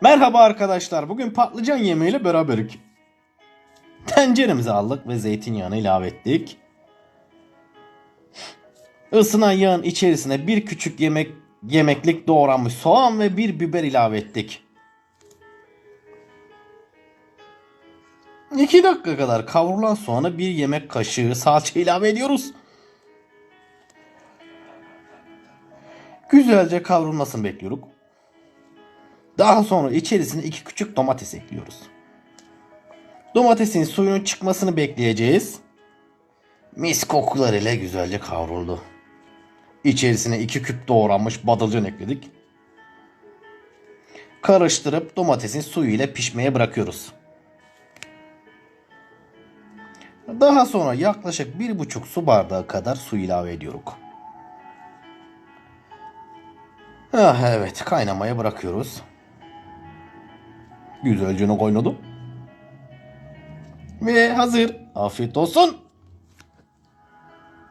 Merhaba arkadaşlar. Bugün patlıcan yemeğiyle beraberik. Tenceremizi aldık ve zeytinyağını ilave ettik. Isınan yağın içerisine bir küçük yemek yemeklik doğranmış soğan ve bir biber ilave ettik. 2 dakika kadar kavrulan soğana bir yemek kaşığı salça ilave ediyoruz. Güzelce kavrulmasını bekliyoruz. Daha sonra içerisine iki küçük domates ekliyoruz. Domatesin suyunun çıkmasını bekleyeceğiz. Mis kokular ile güzelce kavruldu. İçerisine iki küp doğranmış badılcan ekledik. Karıştırıp domatesin suyu ile pişmeye bırakıyoruz. Daha sonra yaklaşık bir buçuk su bardağı kadar su ilave ediyoruz. Ah evet kaynamaya bırakıyoruz. Güzelce kaynadı. Ve hazır. Afiyet olsun.